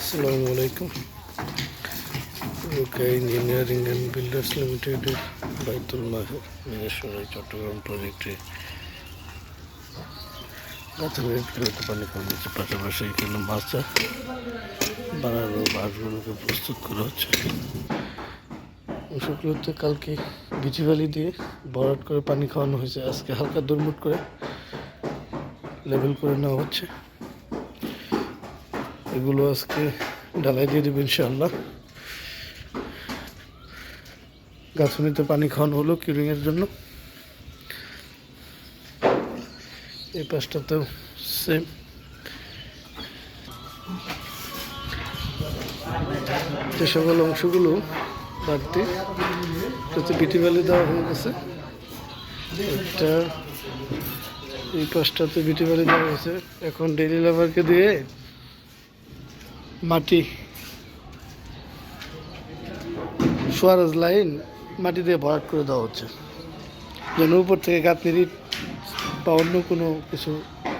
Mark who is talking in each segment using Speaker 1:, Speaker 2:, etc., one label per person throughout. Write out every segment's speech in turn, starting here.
Speaker 1: আসসালামু আলাইকুম ওকে engineering and builders লিমিটেডের বাইতুল মাহের মিনেশ্বরাই চট্টগ্রাম প্রজেক্টে গাছের পানি কম হচ্ছে পাশাপাশি এখানে মাচা বানানো বাঁশগুলোকে প্রস্তুত করা হচ্ছে ওষুধগুলোতে কালকে বিচি বালি দিয়ে ভরাট করে পানি খাওয়ানো হয়েছে আজকে হালকা দুর্মুট করে লেভেল করে নেওয়া হচ্ছে এগুলো আজকে ঢালাই দিয়ে দেবে ইনশাআল্লাহ। গাছনিতে পানি খাওয়ানো হলো কিউরিংয়ের জন্য। এই পাশটাতেও সেম যে সকল অংশগুলো বাড়তি যাতে বিটি বালি দেওয়া হয়ে গেছে এটা এই পাশটাতে বিটি বালি দেওয়া হয়েছে। এখন ডেইলি লেবারকে দিয়ে মাটি। সোয়ারাজ লাইন মাটি দিয়ে ভরাট করে দেওয়া হচ্ছে। যেন উপর থেকে গাঁথনির ইট বা অন্য কোনো কিছু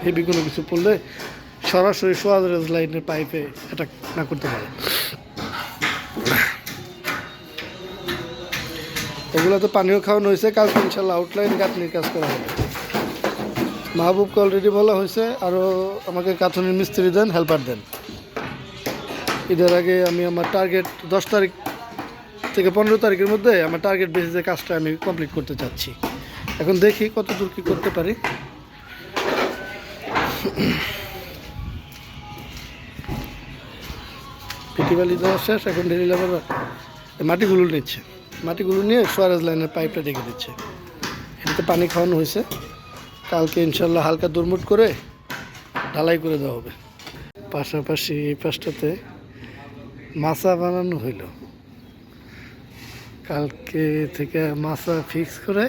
Speaker 1: হেভি কোনো কিছু পড়লে সরাসরি সোয়ারাজ লাইনের পাইপে অ্যাটাক না করতে পারে। এগুলো তো পানিও খাওয়ানো হয়েছে কালকে ইনশাল্লাহ আউটলাইন গাঁথনির কাজ করা হবে। মাহবুবকে অলরেডি বলা হয়েছে আরও আমাকে কাথনির মিস্ত্রি দেন হেল্পার দেন। ঈদের আগে আমি আমার টার্গেট দশ তারিখ থেকে পনেরো তারিখের মধ্যে আমার টার্গেট বেসিসে কাজটা আমি কমপ্লিট করতে চাচ্ছি। এখন দেখি কত দূর কী করতে পারি। পিটি বালি দেওয়া শেষ, এখন ডেলি লেবার মাটিগুলো নিচ্ছে। মাটিগুলো নিয়ে সোয়ারেজ লাইনের পাইপটা রেখে দিচ্ছে। এটাতে পানি খাওয়ানো হয়েছে। কালকে ইনশাল্লাহ হালকা দুর্মুট করে ঢালাই করে দেওয়া হবে। পাশাপাশি এই পাশটাতে মাছা বানানো হইল। কালকে থেকে মাছা ফিক্স করে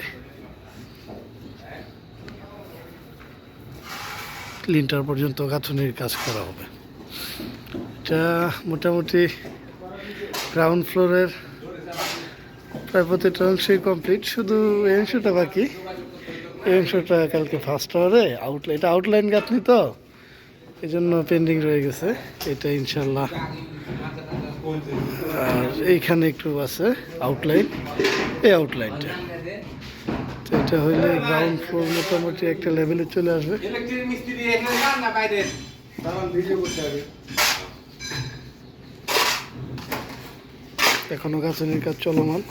Speaker 1: লিন্টার পর্যন্ত গাঁথনির কাজ করা হবে। এটা মোটামুটি গ্রাউন্ড ফ্লোরের প্রায় প্রতিটা অংশই কমপ্লিট শুধু এই অংশটা বাকি। এই অংশটা কালকে ফার্স্ট আওয়ারে আউটলাইন এটা আউটলাইন গাঁথনি তো এই জন্য পেন্ডিং রয়ে গেছে। এটা ইনশাল্লাহ আর এইখানে একটু আছে আউটলাইন এই আউটলাইনটা তো এটা হইলে গ্রাউন্ড ফ্লোর মোটামুটি একটা লেভেলে চলে আসবে।
Speaker 2: ইলেকট্রিক মিস্ত্রি এখানে যান না বাইরে
Speaker 1: এখনও গাছনির কাজ চলমান।